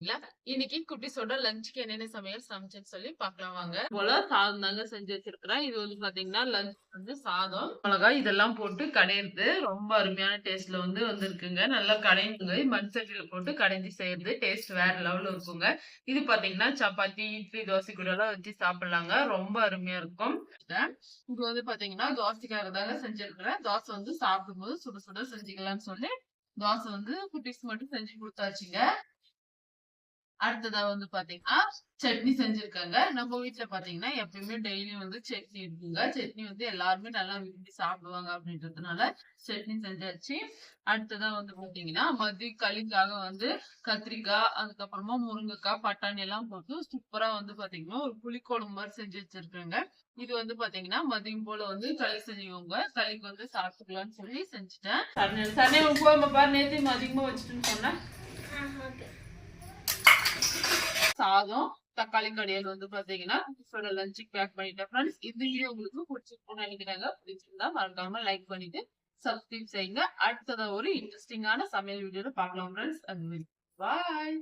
இன்னைக்கு இன்னைக்கு சொல்ற லஞ்சுக்கு என்னென்ன சமையல் சமைச்சேன்னு சொல்லி பாக்கலாம் வாங்க. போல சாதம் தாங்க செஞ்சு வச்சிருக்கிறேன். இது வந்து பாத்தீங்கன்னா லஞ்ச் வந்து சாதம் மிளகாய் இதெல்லாம் போட்டு கடையிறது ரொம்ப அருமையான டேஸ்ட்ல வந்து வந்திருக்குங்க. நல்லா கடைஞ்சுங்க மண் சட்டியில போட்டு கடைஞ்சி செய்யறது டேஸ்ட் வேற லெவல்ல இருக்குங்க. இது பாத்தீங்கன்னா சப்பாத்தி இட்லி தோசை கூட எல்லாம் வச்சு சாப்பிடலாங்க. ரொம்ப அருமையா இருக்கும். இது வந்து பாத்தீங்கன்னா தோசைக்காக தாங்க செஞ்சிருக்கிறேன். தோசை வந்து சாப்பிடும்போது சுட சுட செஞ்சுக்கலாம்னு சொல்லி தோசை வந்து குட்டிஸ் மட்டும் செஞ்சு கொடுத்தாச்சுங்க. அடுத்ததா வந்து பாத்தீங்கன்னா சட்னி செஞ்சிருக்காங்க. நம்ம வீட்ல பாத்தீங்கன்னா எப்பயுமே டெய்லி வந்து சட்னி இருக்குங்க. சட்னி வந்து எல்லாருமே நல்லா விரும்பி சாப்பிடுவாங்க அப்படின்றதுனால சட்னி செஞ்சாச்சு. அடுத்ததா வந்து பாத்தீங்கன்னா மதிய களிக்காக வந்து கத்திரிக்காய் அதுக்கப்புறமா முருங்கைக்காய் பட்டாணி எல்லாம் போட்டு சூப்பரா வந்து பாத்தீங்கன்னா ஒரு புளிக்குழம்பு மாதிரி செஞ்சு வச்சிருக்காங்க. இது வந்து பாத்தீங்கன்னா மதியம் போல வந்து களி செஞ்சுக்கோங்க. களிக்கு வந்து சாப்பிட்டுக்கலாம்னு சொல்லி செஞ்சுட்டேன். சரி சரி போய் பாரு நேத்து அதிகமா வச்சுட்டுன்னு சொன்னேன். சாதம் தக்காளி கடையல் வந்து பாத்தீங்கன்னா குட்டிஸோட லஞ்சுக்கு பேக் பண்ணிட்டேன் ஃப்ரெண்ட்ஸ் இந்த வீடியோ உங்களுக்கு பிடிச்சிருக்கும்னு நினைக்கிறாங்க. பிடிச்சிருந்தா மறக்காம லைக் பண்ணிட்டு சப்ஸ்கிரைப் செய்யுங்க. அடுத்ததை ஒரு இன்ட்ரெஸ்டிங்கான சமையல் வீடியோல பார்க்கலாம் ஃப்ரெண்ட்ஸ் அது பாய்